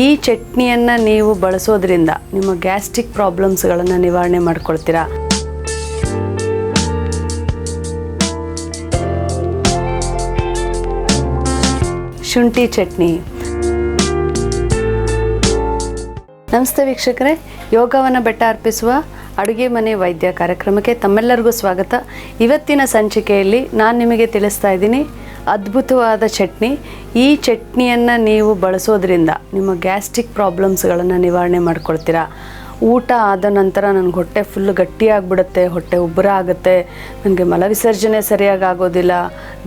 ಈ ಚಟ್ನಿಯನ್ನು ನೀವು ಬಳಸೋದ್ರಿಂದ ನಿಮ್ಮ ಗ್ಯಾಸ್ಟ್ರಿಕ್ ಪ್ರಾಬ್ಲಮ್ಸ್ಗಳನ್ನು ನಿವಾರಣೆ ಮಾಡ್ಕೊಳ್ತೀರಾ? ಶುಂಠಿ ಚಟ್ನಿ. ನಮಸ್ತೆ ವೀಕ್ಷಕರೇ. ಯೋಗವನ್ನು ಬೆಟ್ಟ ಅರ್ಪಿಸುವ ಅಡುಗೆ ಮನೆ ವೈದ್ಯ ಕಾರ್ಯಕ್ರಮಕ್ಕೆ ತಮ್ಮೆಲ್ಲರಿಗೂ ಸ್ವಾಗತ. ಇವತ್ತಿನ ಸಂಚಿಕೆಯಲ್ಲಿ ನಾನು ನಿಮಗೆ ತಿಳಿಸ್ತಾ ಇದ್ದೀನಿ. ಅದ್ಭುತವಾದ ಚಟ್ನಿ. ಈ ಚಟ್ನಿಯನ್ನು ನೀವು ಬಳಸೋದ್ರಿಂದ ನಿಮ್ಮ ಗ್ಯಾಸ್ಟ್ರಿಕ್ ಪ್ರಾಬ್ಲಮ್ಸ್ಗಳನ್ನು ನಿವಾರಣೆ ಮಾಡ್ಕೊಳ್ತೀರಾ. ಊಟ ಆದ ನಂತರ ನನಗೆ ಹೊಟ್ಟೆ ಫುಲ್ ಗಟ್ಟಿಯಾಗಿಬಿಡುತ್ತೆ, ಹೊಟ್ಟೆ ಉಬ್ಬರ ಆಗುತ್ತೆ, ನನಗೆ ಮಲವಿಸರ್ಜನೆ ಸರಿಯಾಗಿ ಆಗೋದಿಲ್ಲ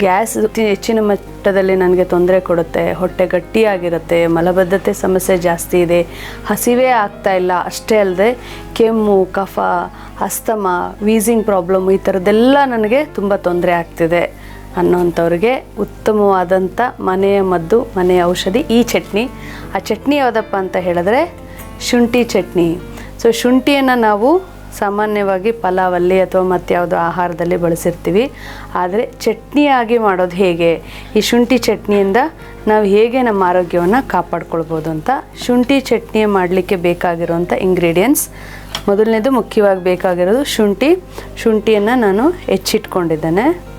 ಗ್ಯಾಸ್ ಹೆಚ್ಚಿನ ಮಟ್ಟದಲ್ಲಿ ನನಗೆ ತೊಂದರೆ ಕೊಡುತ್ತೆ, ಹೊಟ್ಟೆ ಗಟ್ಟಿಯಾಗಿರುತ್ತೆ, ಮಲಬದ್ಧತೆ ಸಮಸ್ಯೆ ಜಾಸ್ತಿ ಇದೆ, ಹಸಿವೇ ಆಗ್ತಾ ಇಲ್ಲ, ಅಷ್ಟೇ ಅಲ್ಲದೆ ಕೆಮ್ಮು, ಕಫ, ಅಸ್ತಮ, ವೀಸಿಂಗ್ ಪ್ರಾಬ್ಲಮ್ ಈ ಥರದ್ದೆಲ್ಲ ನನಗೆ ತುಂಬ ತೊಂದರೆ ಆಗ್ತಿದೆ. ಅನ್ನೋಂಥವ್ರಿಗೆ ಉತ್ತಮವಾದಂಥ ಮನೆಯ ಮದ್ದು, ಮನೆಯ ಔಷಧಿ, ಈ ಚಟ್ನಿ. ಆ ಚಟ್ನಿ ಯಾವುದಪ್ಪ ಅಂತ ಹೇಳಿದ್ರೆ ಶುಂಠಿ ಚಟ್ನಿ. ಸೊ ಶುಂಠಿಯನ್ನು ನಾವು ಸಾಮಾನ್ಯವಾಗಿ ಪಲಾವಲ್ಲಿ ಅಥವಾ ಮತ್ಯಾವುದೋ ಆಹಾರದಲ್ಲಿ ಬಳಸಿರ್ತೀವಿ. ಆದರೆ ಚಟ್ನಿಯಾಗಿ ಮಾಡೋದು ಹೇಗೆ? ಈ ಶುಂಠಿ ಚಟ್ನಿಯಿಂದ ನಾವು ಹೇಗೆ ನಮ್ಮ ಆರೋಗ್ಯವನ್ನು ಕಾಪಾಡ್ಕೊಳ್ಬೋದು ಅಂತ ಶುಂಠಿ ಚಟ್ನಿ ಮಾಡಲಿಕ್ಕೆ ಬೇಕಾಗಿರುವಂಥ ಇಂಗ್ರೀಡಿಯೆಂಟ್ಸ್ ಮೊದಲನೇದು ಮುಖ್ಯವಾಗಿ ಬೇಕಾಗಿರೋದು ಶುಂಠಿ. ಶುಂಠಿಯನ್ನು ನಾನು ಹೆಚ್ಚಿಟ್ಕೊಂಡಿದ್ದೇನೆ.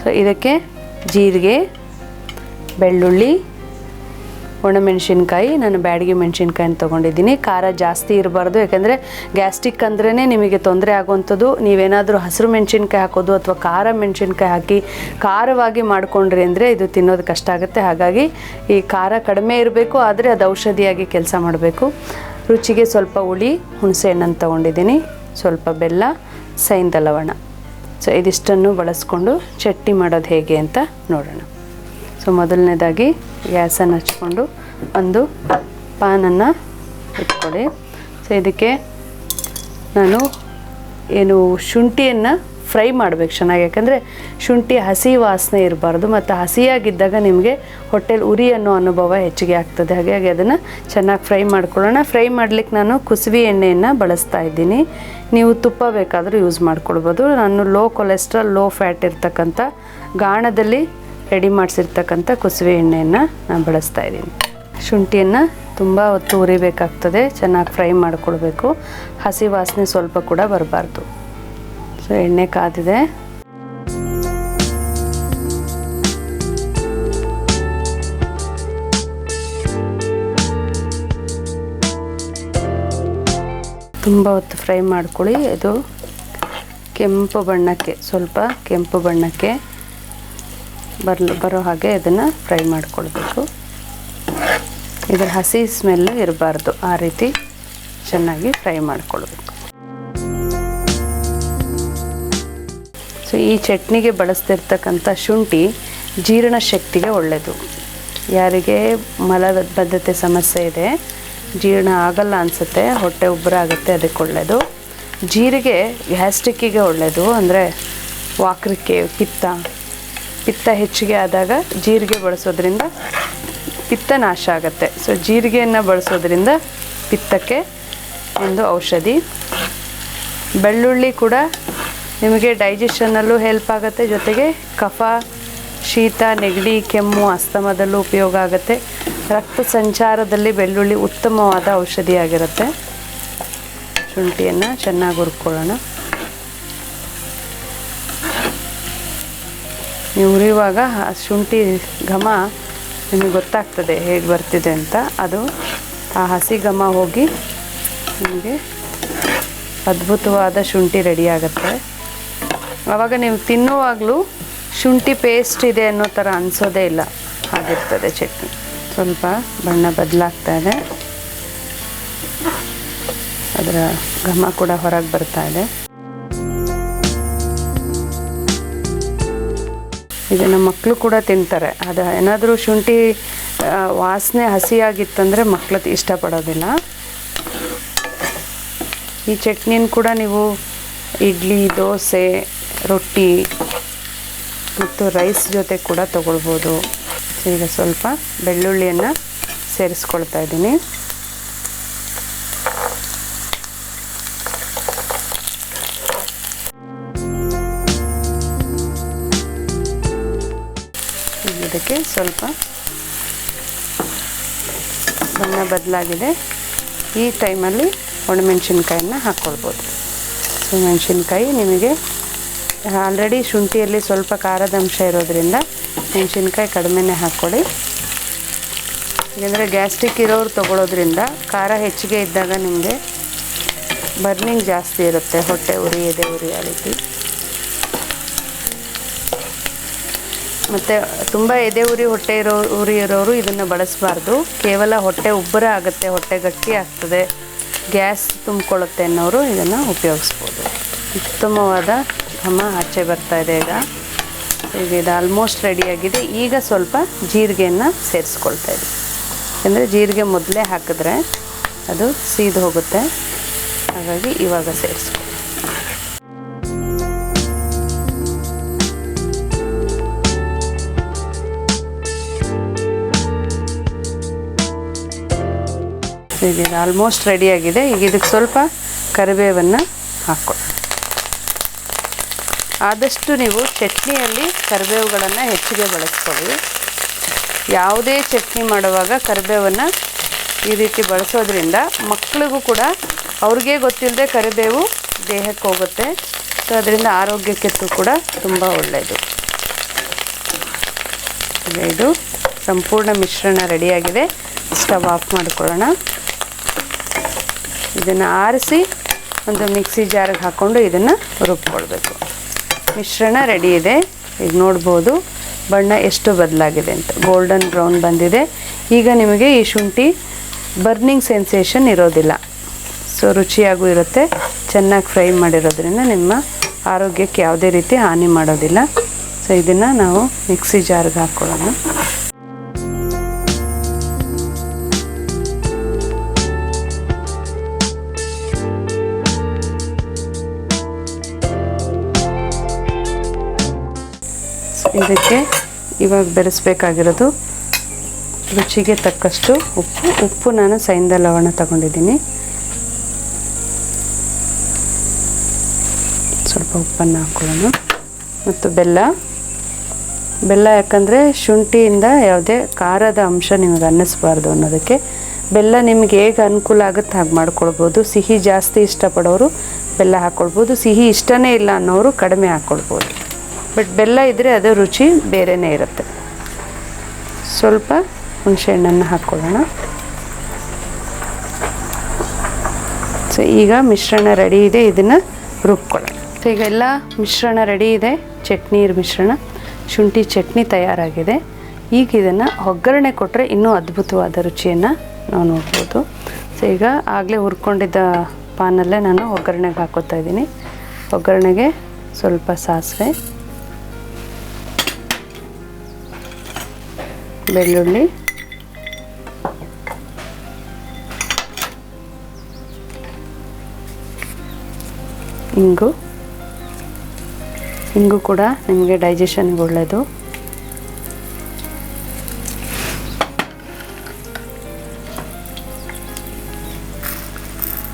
ಸೊ ಇದಕ್ಕೆ ಜೀರಿಗೆ, ಬೆಳ್ಳುಳ್ಳಿ, ಒಣಮೆಣಸಿನ್ಕಾಯಿ, ನಾನು ಬ್ಯಾಡಗಿ ಮೆಣಸಿನ್ಕಾಯಿನ ತೊಗೊಂಡಿದ್ದೀನಿ. ಖಾರ ಜಾಸ್ತಿ ಇರಬಾರ್ದು, ಯಾಕೆಂದರೆ ಗ್ಯಾಸ್ಟ್ರಿಕ್ ಅಂದ್ರೇ ನಿಮಗೆ ತೊಂದರೆ ಆಗುವಂಥದ್ದು. ನೀವೇನಾದರೂ ಹಸಿರು ಮೆಣಸಿನ್ಕಾಯಿ ಹಾಕೋದು ಅಥವಾ ಖಾರ ಮೆಣಸಿನ್ಕಾಯಿ ಹಾಕಿ ಖಾರವಾಗಿ ಮಾಡಿಕೊಂಡ್ರಿ ಅಂದರೆ ಇದು ತಿನ್ನೋದು ಕಷ್ಟ ಆಗುತ್ತೆ. ಹಾಗಾಗಿ ಈ ಖಾರ ಕಡಿಮೆ ಇರಬೇಕು, ಆದರೆ ಅದು ಔಷಧಿಯಾಗಿ ಕೆಲಸ ಮಾಡಬೇಕು. ರುಚಿಗೆ ಸ್ವಲ್ಪ ಹುಳಿ ಹುಣಸೆ ಹಣ್ಣನ್ನು ತೊಗೊಂಡಿದ್ದೀನಿ. ಸ್ವಲ್ಪ ಬೆಲ್ಲ ಸೈಂದ ಲವಣ. ಸೊ ಇದಿಷ್ಟನ್ನು ಬಳಸ್ಕೊಂಡು ಚಟ್ನಿ ಮಾಡೋದು ಹೇಗೆ ಅಂತ ನೋಡೋಣ. ಸೊ ಮೊದಲನೇದಾಗಿ ಗ್ಯಾಸನ್ನು ಹಚ್ಕೊಂಡು ಒಂದು ಪಾನನ್ನು ಇಟ್ಕೊಳ್ಳಿ. ಸೊ ಇದಕ್ಕೆ ನಾನು ಏನು ಶುಂಠಿಯನ್ನು ಫ್ರೈ ಮಾಡಬೇಕು ಚೆನ್ನಾಗಿ. ಯಾಕಂದರೆ ಶುಂಠಿ ಹಸಿ ವಾಸನೆ ಇರಬಾರ್ದು ಮತ್ತು ಹಸಿಯಾಗಿದ್ದಾಗ ನಿಮಗೆ ಹೊಟ್ಟೆಲಿ ಉರಿ ಅನ್ನೋ ಅನುಭವ ಹೆಚ್ಚಿಗೆ ಆಗ್ತದೆ. ಹಾಗಾಗಿ ಅದನ್ನು ಚೆನ್ನಾಗಿ ಫ್ರೈ ಮಾಡ್ಕೊಳ್ಳೋಣ. ಫ್ರೈ ಮಾಡಲಿಕ್ಕೆ ನಾನು ಕುಸುಬಿ ಎಣ್ಣೆಯನ್ನು ಬಳಸ್ತಾ ಇದ್ದೀನಿ. ನೀವು ತುಪ್ಪ ಬೇಕಾದರೂ ಯೂಸ್ ಮಾಡ್ಕೊಳ್ಬೋದು. ನಾನು ಲೋ ಕೊಲೆಸ್ಟ್ರಾಲ್, ಲೋ ಫ್ಯಾಟ್ ಇರ್ತಕ್ಕಂಥ ಗಾಣದಲ್ಲಿ ರೆಡಿ ಮಾಡಿಸಿರ್ತಕ್ಕಂಥ ಕುಸುಬೆ ಎಣ್ಣೆಯನ್ನು ನಾನು ಬಳಸ್ತಾ ಇದ್ದೀನಿ. ಶುಂಠಿಯನ್ನು ತುಂಬ ಹೊತ್ತು ಉರಿಬೇಕಾಗ್ತದೆ. ಚೆನ್ನಾಗಿ ಫ್ರೈ ಮಾಡ್ಕೊಳ್ಬೇಕು. ಹಸಿ ವಾಸನೆ ಸ್ವಲ್ಪ ಕೂಡ ಬರಬಾರ್ದು. ಸೊ ಎಣ್ಣೆ ಕಾದಿದೆ. ತುಂಬ ಹೊತ್ತು ಫ್ರೈ ಮಾಡ್ಕೊಳ್ಳಿ. ಇದು ಕೆಂಪು ಬಣ್ಣಕ್ಕೆ, ಸ್ವಲ್ಪ ಕೆಂಪು ಬಣ್ಣಕ್ಕೆ ಬರಲು, ಬರೋ ಹಾಗೆ ಇದನ್ನು ಫ್ರೈ ಮಾಡಿಕೊಳ್ಬೇಕು. ಇದರ ಹಸಿ ಸ್ಮೆಲ್ಲು ಇರಬಾರ್ದು. ಆ ರೀತಿ ಚೆನ್ನಾಗಿ ಫ್ರೈ ಮಾಡ್ಕೊಳ್ಬೇಕು. ಈ ಚಟ್ನಿಗೆ ಬಳಸ್ತಿರ್ತಕ್ಕಂಥ ಶುಂಠಿ ಜೀರ್ಣ ಶಕ್ತಿಗೆ ಒಳ್ಳೆಯದು. ಯಾರಿಗೆ ಮಲಬದ್ಧತೆ ಸಮಸ್ಯೆ ಇದೆ, ಜೀರ್ಣ ಆಗಲ್ಲ ಅನಿಸುತ್ತೆ, ಹೊಟ್ಟೆ ಉಬ್ಬರ ಆಗುತ್ತೆ, ಅದಕ್ಕೆ ಒಳ್ಳೆಯದು. ಜೀರಿಗೆ ಗ್ಯಾಸ್ಟಿಕ್ಕಿಗೆ ಒಳ್ಳೆಯದು, ಅಂದರೆ ವಾಕ್ರಿಕೆ, ಪಿತ್ತ. ಪಿತ್ತ ಹೆಚ್ಚಿಗೆ ಆದಾಗ ಜೀರಿಗೆ ಬಳಸೋದ್ರಿಂದ ಪಿತ್ತ ನಾಶ ಆಗುತ್ತೆ. ಸೊ ಜೀರಿಗೆಯನ್ನು ಬಳಸೋದ್ರಿಂದ ಪಿತ್ತಕ್ಕೆ ಒಂದು ಔಷಧಿ. ಬೆಳ್ಳುಳ್ಳಿ ಕೂಡ ನಿಮಗೆ ಡೈಜೆಷನ್ನಲ್ಲೂ ಹೆಲ್ಪ್ ಆಗುತ್ತೆ. ಜೊತೆಗೆ ಕಫ, ಶೀತ, ನೆಗಡಿ, ಕೆಮ್ಮು, ಅಸ್ತಮದಲ್ಲೂ ಉಪಯೋಗ ಆಗುತ್ತೆ. ರಕ್ತ ಸಂಚಾರದಲ್ಲಿ ಬೆಳ್ಳುಳ್ಳಿ ಉತ್ತಮವಾದ ಔಷಧಿಯಾಗಿರುತ್ತೆ. ಶುಂಠಿಯನ್ನು ಚೆನ್ನಾಗಿ ಹುರ್ಕೊಳ್ಳೋಣ. ನೀವು ಹುರಿಯುವಾಗ ಶುಂಠಿ ಘಮ ನಿಮಗೆ ಗೊತ್ತಾಗ್ತದೆ ಹೇಗೆ ಬರ್ತಿದೆ ಅಂತ. ಅದು ಆ ಹಸಿ ಘಮ ಹೋಗಿ ನಿಮಗೆ ಅದ್ಭುತವಾದ ಶುಂಠಿ ರೆಡಿ ಆಗುತ್ತೆ. ಆವಾಗ ನೀವು ತಿನ್ನುವಾಗಲೂ ಶುಂಠಿ ಪೇಸ್ಟ್ ಇದೆ ಅನ್ನೋ ಥರ ಅನಿಸೋದೇ ಇಲ್ಲ. ಆಗಿರ್ತದೆ ಚಟ್ನಿ. ಸ್ವಲ್ಪ ಬಣ್ಣ ಬದಲಾಗ್ತಾ ಇದೆ. ಅದರ ಘಮ ಕೂಡ ಹೊರಗೆ ಬರ್ತಾ ಇದೆ. ಇದನ್ನು ಮಕ್ಕಳು ಕೂಡ ತಿಂತಾರೆ. ಅದು ಏನಾದರೂ ಶುಂಠಿ ವಾಸನೆ ಹಸಿಯಾಗಿತ್ತಂದರೆ ಮಕ್ಕಳು ಇಷ್ಟಪಡೋದಿಲ್ಲ. ಈ ಚಟ್ನಿನ ಕೂಡ ನೀವು ಇಡ್ಲಿ, ದೋಸೆ ರೊಟ್ಟಿ ಮತ್ತು ರೈಸ್ ಜೊತೆ ಕೂಡ ತಗೊಳ್ಬೋದು. ಈಗ ಸ್ವಲ್ಪ ಬೆಳ್ಳುಳ್ಳಿಯನ್ನು ಸೇರಿಸ್ಕೊಳ್ತಾ ಇದ್ದೀನಿ. ಇದಕ್ಕೆ ಸ್ವಲ್ಪ ಬಣ್ಣ ಬದಲಾಗಿದೆ. ಈ ಟೈಮಲ್ಲಿ ಒಣಮೆಣಸಿನ್ಕಾಯನ್ನ ಹಾಕ್ಕೊಳ್ಬೋದು ಸೊ ಮೆಣಸಿನ್ಕಾಯಿ ನಿಮಗೆ ಆಲ್ರೆಡಿ ಶುಂಠಿಯಲ್ಲಿ ಸ್ವಲ್ಪ ಖಾರದ ಅಂಶ ಇರೋದ್ರಿಂದ ಮೆಣಸಿನ್ಕಾಯಿ ಕಡಿಮೆನೇ ಹಾಕ್ಕೊಳ್ಳಿ. ಏಕೆಂದರೆ ಗ್ಯಾಸ್ಟ್ರಿಕ್ ಇರೋರು ತೊಗೊಳೋದ್ರಿಂದ ಖಾರ ಹೆಚ್ಚಿಗೆ ಇದ್ದಾಗ ನಿಮಗೆ ಬರ್ನಿಂಗ್ ಜಾಸ್ತಿ ಇರುತ್ತೆ, ಹೊಟ್ಟೆ ಉರಿ, ಎದೆ ಉರಿ ಆ ರೀತಿ. ಮತ್ತು ತುಂಬ ಎದೆ ಉರಿ, ಹೊಟ್ಟೆ ಇರೋ, ಉರಿ ಇರೋರು ಇದನ್ನು ಬಳಸಬಾರ್ದು. ಕೇವಲ ಹೊಟ್ಟೆ ಉಬ್ಬರ ಆಗುತ್ತೆ, ಹೊಟ್ಟೆ ಗಟ್ಟಿ ಆಗ್ತದೆ. ಗ್ಯಾಸ್ ತುಂಬಿಕೊಳ್ಳುತ್ತೆ ಅನ್ನೋರು ಇದನ್ನು ಉಪಯೋಗಿಸ್ಬೋದು. ಉತ್ತಮವಾದ ಘಮ ಆಚೆ ಬರ್ತಾ ಇದೆ ಈಗ. ಈಗ ಇದು ಆಲ್ಮೋಸ್ಟ್ ರೆಡಿಯಾಗಿದೆ ಈಗ ಸ್ವಲ್ಪ ಜೀರಿಗೆಯನ್ನು ಸೇರಿಸ್ಕೊಳ್ತಾ ಇದೆ. ಅಂದರೆ ಜೀರಿಗೆ ಮೊದಲೇ ಹಾಕಿದ್ರೆ ಅದು ಸೀದು ಹೋಗುತ್ತೆ. ಹಾಗಾಗಿ ಇವಾಗ ಸೇರಿಸ್ಕೊ ಈಗ ಆಲ್ಮೋಸ್ಟ್ ರೆಡಿಯಾಗಿದೆ ಈಗ ಇದಕ್ಕೆ ಸ್ವಲ್ಪ ಕರಿಬೇವನ್ನು ಹಾಕ್ಕೊಳ್ಳಿ ಆದಷ್ಟು ನೀವು ಚಟ್ನಿಯಲ್ಲಿ ಕರಿಬೇವುಗಳನ್ನು ಹೆಚ್ಚಿಗೆ ಬಳಸ್ಕೊಳ್ಳಿ. ಯಾವುದೇ ಚಟ್ನಿ ಮಾಡುವಾಗ ಕರಿಬೇವನ್ನು ಈ ರೀತಿ ಬಳಸೋದ್ರಿಂದ ಮಕ್ಕಳಿಗೂ ಕೂಡ ಅವ್ರಿಗೆ ಗೊತ್ತಿಲ್ಲದೆ ಕರಿಬೇವು ದೇಹಕ್ಕೆ ಹೋಗುತ್ತೆ. ಸೊ, ಅದರಿಂದ ಆರೋಗ್ಯಕ್ಕೆ ಕೂಡ ತುಂಬ ಒಳ್ಳೆಯದು ಇದು ಸಂಪೂರ್ಣ ಮಿಶ್ರಣ ರೆಡಿಯಾಗಿದೆ. ಸ್ಟವ್ ಆಫ್ ಮಾಡಿಕೊಳ್ಳೋಣ. ಇದನ್ನು ಆರಿಸಿ ಒಂದು ಮಿಕ್ಸಿ ಜಾರಿಗೆ ಹಾಕ್ಕೊಂಡು ಇದನ್ನು ರುಬ್ಕೊಳ್ಬೇಕು. ಮಿಶ್ರಣ ರೆಡಿ ಇದೆ. ಈಗ ನೋಡ್ಬೋದು. ಬಣ್ಣ ಎಷ್ಟು ಬದಲಾಗಿದೆ ಅಂತ. ಗೋಲ್ಡನ್ ಬ್ರೌನ್ ಬಂದಿದೆ. ಈಗ ನಿಮಗೆ ಈ ಶುಂಠಿ ಬರ್ನಿಂಗ್ ಸೆನ್ಸೇಷನ್ ಇರೋದಿಲ್ಲ. ಸೊ ರುಚಿಯಾಗೂ ಇರುತ್ತೆ. ಚೆನ್ನಾಗಿ ಫ್ರೈ ಮಾಡಿರೋದ್ರಿಂದ ನಿಮ್ಮ ಆರೋಗ್ಯಕ್ಕೆ ಯಾವುದೇ ರೀತಿ ಹಾನಿ ಮಾಡೋದಿಲ್ಲ. ಸೊ ಇದನ್ನು ನಾವು ಮಿಕ್ಸಿ ಜಾರ್ಗೆ ಹಾಕ್ಕೊಳ್ಳೋಣ ಇದಕ್ಕೆ ಇವಾಗ ಬೆರೆಸ್ಬೇಕಾಗಿರೋದು ರುಚಿಗೆ ತಕ್ಕಷ್ಟು ಉಪ್ಪು. ಉಪ್ಪು ನಾನು ಸೈಂದ ಲವಣ ತಗೊಂಡಿದ್ದೀನಿ. ಸ್ವಲ್ಪ ಉಪ್ಪನ್ನು ಹಾಕೊಳ್ಳೋಣ. ಮತ್ತು ಬೆಲ್ಲ. ಬೆಲ್ಲ ಯಾಕಂದರೆ ಶುಂಠಿಯಿಂದ ಯಾವುದೇ ಖಾರದ ಅಂಶ ನಿಮಗೆ ಅನ್ನಿಸ್ಬಾರ್ದು ಅನ್ನೋದಕ್ಕೆ. ಬೆಲ್ಲ ನಿಮ್ಗೆ ಹೇಗೆ ಅನುಕೂಲ ಆಗುತ್ತೆ ಹಾಗೆ ಮಾಡ್ಕೊಳ್ಬೋದು. ಸಿಹಿ ಜಾಸ್ತಿ ಇಷ್ಟಪಡೋರು ಬೆಲ್ಲ ಹಾಕ್ಕೊಳ್ಬೋದು ಸಿಹಿ ಇಷ್ಟನೇ ಇಲ್ಲ ಅನ್ನೋರು ಕಡಿಮೆ ಹಾಕ್ಕೊಳ್ಬೋದು ಬಟ್ ಬೆಲ್ಲ ಇದ್ದರೆ ಅದು ರುಚಿ ಬೇರೆಯೇ ಇರುತ್ತೆ. ಸ್ವಲ್ಪ ಹುಣಸೆಹಣ್ಣನ್ನು ಹಾಕ್ಕೊಳ್ಳೋಣ. ಸೊ ಈಗ ಮಿಶ್ರಣ ರೆಡಿ ಇದೆ, ಇದನ್ನು ರುಬ್ಕೊಳ್ಳೋಣ. ಸೊ ಈಗ ಎಲ್ಲ ಮಿಶ್ರಣ ರೆಡಿ ಇದೆ, ಚಟ್ನಿ ಮಿಶ್ರಣ, ಶುಂಠಿ ಚಟ್ನಿ ತಯಾರಾಗಿದೆ. ಈಗ ಇದನ್ನು ಒಗ್ಗರಣೆ ಕೊಟ್ಟರೆ ಇನ್ನೂ ಅದ್ಭುತವಾದ ರುಚಿಯನ್ನು ನಾವು ನೋಡ್ಬೋದು. ಸೊ ಈಗ ಆಗಲೇ ಹುರ್ಕೊಂಡಿದ್ದ ಪಾನಲ್ಲೇ ನಾನು ಒಗ್ಗರಣೆಗೆ ಹಾಕೋತಾ ಇದ್ದೀನಿ. ಒಗ್ಗರಣೆಗೆ ಸ್ವಲ್ಪ ಸಾಸಿವೆ ಬೆಳ್ಳುಳ್ಳಿ. ಇಂಗು. ಇಂಗು ಕೂಡ ನಿಮಗೆ ಡೈಜೆಷನ್ಗೆ ಒಳ್ಳೆಯದು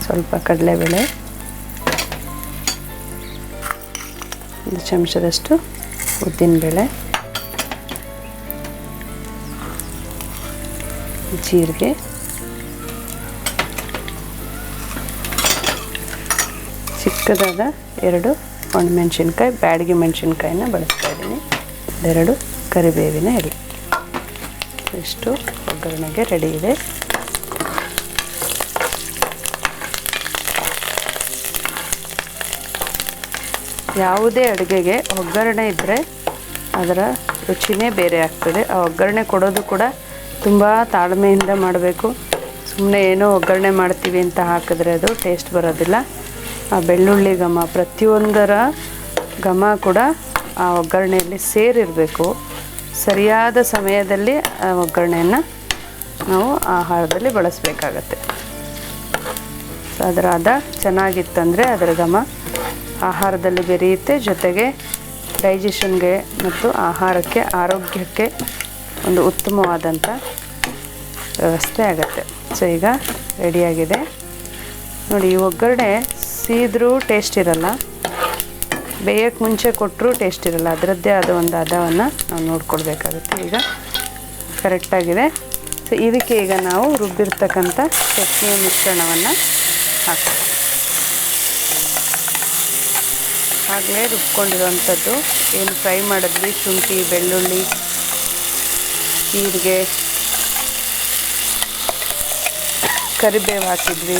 ಸ್ವಲ್ಪ ಕಡಲೆಬೇಳೆ. ಒಂದು ಚಮಚದಷ್ಟು ಉದ್ದಿನಬೇಳೆ. ಜೀರಿಗೆ ಚಿಕ್ಕದಾದ ಎರಡು ಒಣಮೆಣಸಿನ್ಕಾಯಿ, ಬ್ಯಾಡಗಿ ಮೆಣಸಿನ್ಕಾಯಿನ ಬಳಸ್ತಾ ಇದ್ದೀನಿ. ಎರಡು ಕರಿಬೇವಿನ ಎಲೆ. ಇಷ್ಟು ಒಗ್ಗರಣೆಗೆ ರೆಡಿ ಇದೆ. ಯಾವುದೇ ಅಡುಗೆಗೆ ಒಗ್ಗರಣೆ ಇದ್ದರೆ ಅದರ ರುಚಿನೇ ಬೇರೆ ಆಗ್ತದೆ. ಆ ಒಗ್ಗರಣೆ ಕೊಡೋದು ಕೂಡ ತುಂಬ ತಾಳ್ಮೆಯಿಂದ ಮಾಡಬೇಕು. ಸುಮ್ಮನೆ ಏನೋ ಒಗ್ಗರಣೆ ಮಾಡ್ತೀವಿ ಅಂತ ಹಾಕಿದ್ರೆ ಅದು ಟೇಸ್ಟ್ ಬರೋದಿಲ್ಲ. ಆ ಬೆಳ್ಳುಳ್ಳಿ ಘಮ, ಪ್ರತಿಯೊಂದರ ಘಮ ಕೂಡ ಆ ಒಗ್ಗರಣೆಯಲ್ಲಿ ಸೇರಿರಬೇಕು. ಸರಿಯಾದ ಸಮಯದಲ್ಲಿ ಆ ಒಗ್ಗರಣೆಯನ್ನು ನಾವು ಆಹಾರದಲ್ಲಿ ಬಳಸಬೇಕಾಗತ್ತೆ. ಅದರ ಅದ ಚೆನ್ನಾಗಿತ್ತಂದರೆ ಅದರ ಘಮ ಆಹಾರದಲ್ಲಿ ಬೆರೆಯುತ್ತೆ. ಜೊತೆಗೆ ಡೈಜೆಷನ್ಗೆ ಮತ್ತು ಆಹಾರಕ್ಕೆ, ಆರೋಗ್ಯಕ್ಕೆ ಒಂದು ಉತ್ತಮವಾದಂಥ ವ್ಯವಸ್ಥೆ ಆಗುತ್ತೆ. ಸೊ ಈಗ ರೆಡಿಯಾಗಿದೆ ನೋಡಿ, ಈ ಒಗ್ಗರಣೆ ಸೀದ್ರೂ ಟೇಸ್ಟ್ ಇರಲ್ಲ. ಬೇಯಕ್ಕೆ ಮುಂಚೆ ಕೊಟ್ಟರೂ ಟೇಸ್ಟ್ ಇರಲ್ಲ. ಅದರದ್ದೇ ಆದ ಒಂದು ಹದವನ್ನು ನಾವು ನೋಡ್ಕೊಳ್ಬೇಕಾಗುತ್ತೆ ಈಗ ಕರೆಕ್ಟಾಗಿದೆ ಸೊ ಇದಕ್ಕೆ ಈಗ ನಾವು ರುಬ್ಬಿರ್ತಕ್ಕಂಥ ಚಟ್ನಿಯ ಮಿಶ್ರಣವನ್ನು ಹಾಕ್ತೀವಿ. ಆಗಲೇ ರುಬ್ಕೊಂಡಿರೋವಂಥದ್ದು. ಏನು ಫ್ರೈ ಮಾಡಿದ್ವಿ? ಶುಂಠಿ, ಬೆಳ್ಳುಳ್ಳಿ ಜೀರಿಗೆ, ಕರಿಬೇವು ಹಾಕಿದ್ವಿ.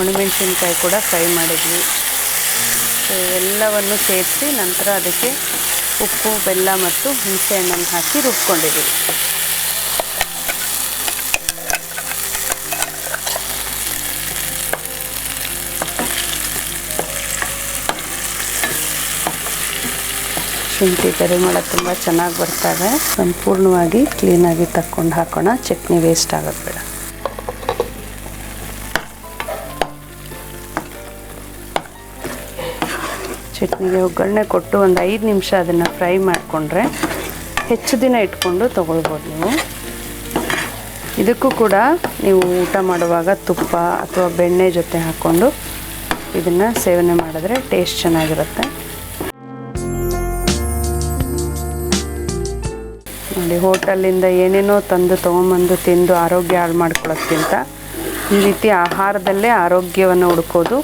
ಒಣಮೆಣಸಿನ್ಕಾಯಿ ಕೂಡ ಫ್ರೈ ಮಾಡಿದ್ವಿ. ಸೊ ಎಲ್ಲವನ್ನು ಸೇರಿಸಿ ನಂತರ ಅದಕ್ಕೆ ಉಪ್ಪು, ಬೆಲ್ಲ ಮತ್ತು ಹುಣಸೆಹಣ್ಣನ್ನು ಹಾಕಿ ರುಬ್ಕೊಂಡಿದ್ದೀವಿ ಶುಂಠಿ ಪರಿಮಳ ತುಂಬ ಚೆನ್ನಾಗಿ ಬರ್ತವೆ. ಸಂಪೂರ್ಣವಾಗಿ ಕ್ಲೀನಾಗಿ ತಕ್ಕೊಂಡು ಹಾಕೋಣ. ಚಟ್ನಿ ವೇಸ್ಟ್ ಆಗೋದು ಬೇಡ. ಚಟ್ನಿಗೆ ಒಗ್ಗರಣೆ ಕೊಟ್ಟು ಒಂದು ಐದು ನಿಮಿಷ ಅದನ್ನು ಫ್ರೈ ಮಾಡಿಕೊಂಡ್ರೆ ಹೆಚ್ಚು ದಿನ ಇಟ್ಕೊಂಡು ತೊಗೊಳ್ಬೋದು ನೀವು. ಇದಕ್ಕೂ ಕೂಡ ನೀವು ಊಟ ಮಾಡುವಾಗ ತುಪ್ಪ ಅಥವಾ ಬೆಣ್ಣೆ ಜೊತೆ ಹಾಕ್ಕೊಂಡು ಇದನ್ನು ಸೇವನೆ ಮಾಡಿದ್ರೆ ಟೇಸ್ಟ್ ಚೆನ್ನಾಗಿರುತ್ತೆ. ನೋಡಿ ಹೋಟೆಲಿಂದ ಏನೇನೋ ತಂದು ತೊಗೊಂಬಂದು ತಿಂದು ಆರೋಗ್ಯ ಹಾಳು ಮಾಡ್ಕೊಳ್ಳೋಕ್ಕಿಂತ ಈ ರೀತಿ ಆಹಾರದಲ್ಲೇ ಆರೋಗ್ಯವನ್ನು ಹುಡ್ಕೋದು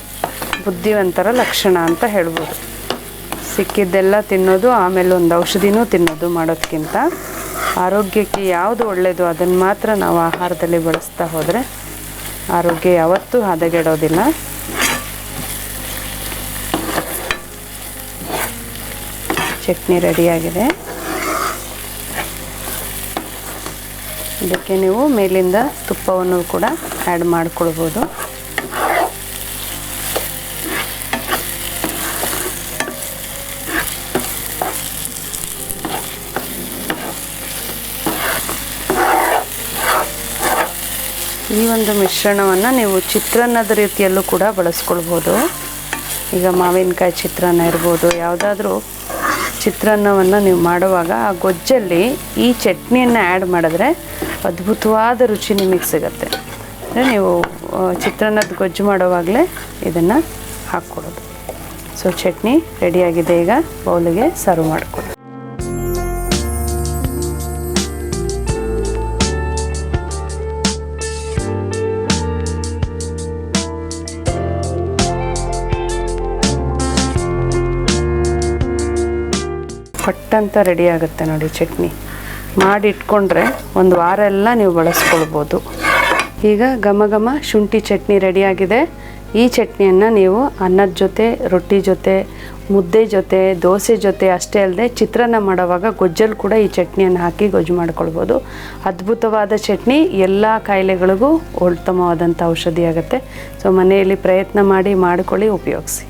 ಬುದ್ಧಿವಂತರ ಲಕ್ಷಣ ಅಂತ ಹೇಳ್ಬೋದು. ಸಿಕ್ಕಿದ್ದೆಲ್ಲ ತಿನ್ನೋದು, ಆಮೇಲೆ ಒಂದು ಔಷಧಿನೂ ತಿನ್ನೋದು ಮಾಡೋದಕ್ಕಿಂತ ಆರೋಗ್ಯಕ್ಕೆ ಯಾವುದು ಒಳ್ಳೆಯದು ಅದನ್ನು ಮಾತ್ರ ನಾವು ಆಹಾರದಲ್ಲಿ ಬಳಸ್ತಾ ಹೋದರೆ ಆರೋಗ್ಯ ಯಾವತ್ತೂ ಹದಗೆಡೋದಿಲ್ಲ. ಚಟ್ನಿ ರೆಡಿಯಾಗಿದೆ. ಇದಕ್ಕೆ ನೀವು ಮೇಲಿಂದ ತುಪ್ಪವನ್ನು ಕೂಡ ಆ್ಯಡ್ ಮಾಡಿಕೊಳ್ಬೋದು. ಈ ಒಂದು ಮಿಶ್ರಣವನ್ನು ನೀವು ಚಿತ್ರಾನ್ನದ ರೀತಿಯಲ್ಲೂ ಕೂಡ ಬಳಸ್ಕೊಳ್ಬೋದು. ಈಗ ಮಾವಿನಕಾಯಿ ಚಿತ್ರಾನ್ನ ಇರ್ಬೋದು, ಯಾವುದಾದ್ರೂ ಚಿತ್ರಾನ್ನವನ್ನು ನೀವು ಮಾಡುವಾಗ ಆ ಗೊಜ್ಜಲ್ಲಿ ಈ ಚಟ್ನಿಯನ್ನು ಆ್ಯಡ್ ಮಾಡಿದ್ರೆ ಅದ್ಭುತವಾದ ರುಚಿ ನಿಮಗೆ ಸಿಗುತ್ತೆ. ಅಂದರೆ ನೀವು ಚಿತ್ರಾನ್ನದ ಗೊಜ್ಜು ಮಾಡುವಾಗಲೇ ಇದನ್ನು ಹಾಕ್ಕೊಡೋದು. ಸೊ ಚಟ್ನಿ ರೆಡಿಯಾಗಿದೆ ಈಗ, ಬೌಲಿಗೆ ಸರ್ವ್ ಮಾಡಿಕೊಡಿ ಪಟ್ಟಂತ ರೆಡಿ ಆಗುತ್ತೆ ನೋಡಿ ಚಟ್ನಿ. ಮಾಡಿ ಇಟ್ಕೊಂಡ್ರೆ ಒಂದು ವಾರ ಎಲ್ಲ ನೀವು ಬಳಸ್ಕೊಳ್ಬೋದು. ಈಗ ಘಮ ಘಮ ಶುಂಠಿ ಚಟ್ನಿ ರೆಡಿಯಾಗಿದೆ ಈ ಚಟ್ನಿಯನ್ನು ನೀವು ಅನ್ನದ ಜೊತೆ, ರೊಟ್ಟಿ ಜೊತೆ, ಮುದ್ದೆ ಜೊತೆ, ದೋಸೆ ಜೊತೆ ಅಷ್ಟೇ ಅಲ್ಲದೆ ಚಿತ್ರಾನ್ನ ಮಾಡುವಾಗ ಗೊಜ್ಜಲ್ಲಿ ಕೂಡ ಈ ಚಟ್ನಿಯನ್ನು ಹಾಕಿ ಗೊಜ್ಜು ಮಾಡ್ಕೊಳ್ಬೋದು. ಅದ್ಭುತವಾದ ಚಟ್ನಿ, ಎಲ್ಲ ಕಾಯಿಲೆಗಳಿಗೂ ಉತ್ತಮವಾದಂಥ ಔಷಧಿ ಆಗುತ್ತೆ. ಸೊ ಮನೆಯಲ್ಲಿ ಪ್ರಯತ್ನ ಮಾಡಿ, ಮಾಡಿಕೊಳ್ಳಿ, ಉಪಯೋಗಿಸಿ.